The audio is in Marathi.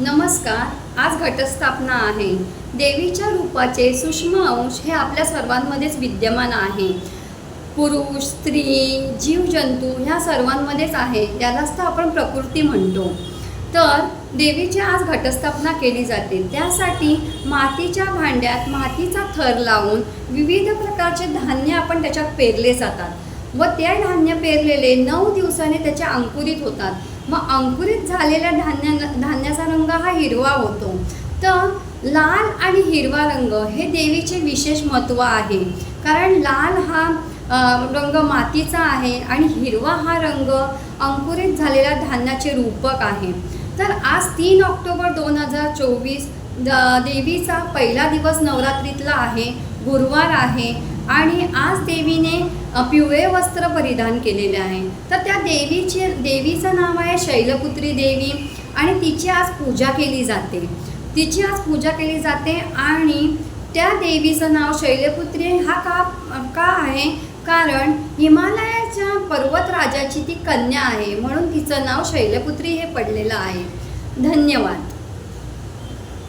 नमस्कार आज घटस्थापना आहे. देवीच्या रूपाचे सूक्ष्म अंश हे आपल्या सर्वांमध्येच विद्यमान आहे. पुरुष स्त्री जीवजंतू ह्या सर्वांमध्येच आहे त्यालाच तर आपण प्रकृती म्हणतो. तर देवीची आज घटस्थापना केली जाते. त्यासाठी मातीच्या भांड्यात मातीचा थर लावून विविध प्रकारचे धान्य आपण त्याच्यात पेरले जातात. व ते धान्य पेरलेले नऊ दिवसाने त्याच्या अंकुरित होतात. मग अंकुरित झालेल्या धान्या धान्याचा रंग हा हिरवा होतो. तर लाल आणि हिरवा रंग हे देवीचे विशेष महत्त्व आहे. कारण लाल हा रंग मातीचा आहे आणि हिरवा हा रंग अंकुरित झालेल्या धान्याचे रूपक आहे. तर आज तीन ऑक्टोबर दोन हजार चोवीस देवीचा पहिला दिवस नवरात्रीतला आहे. गुरुवार आहे. आणि आज देवीने पिवळे वस्त्र परिधान केलेले आहे. तर त्या देवीचे देवीचं नाव आहे शैलपुत्री देवी आणि तिची आज पूजा केली जाते. तिची आज पूजा केली जाते आणि त्या देवीचं नाव शैलपुत्री हा का का आहे? कारण हिमालयाच्या पर्वतराजाची ती कन्या आहे. म्हणून तिचं नाव शैलपुत्री हे पडलेलं आहे. धन्यवाद.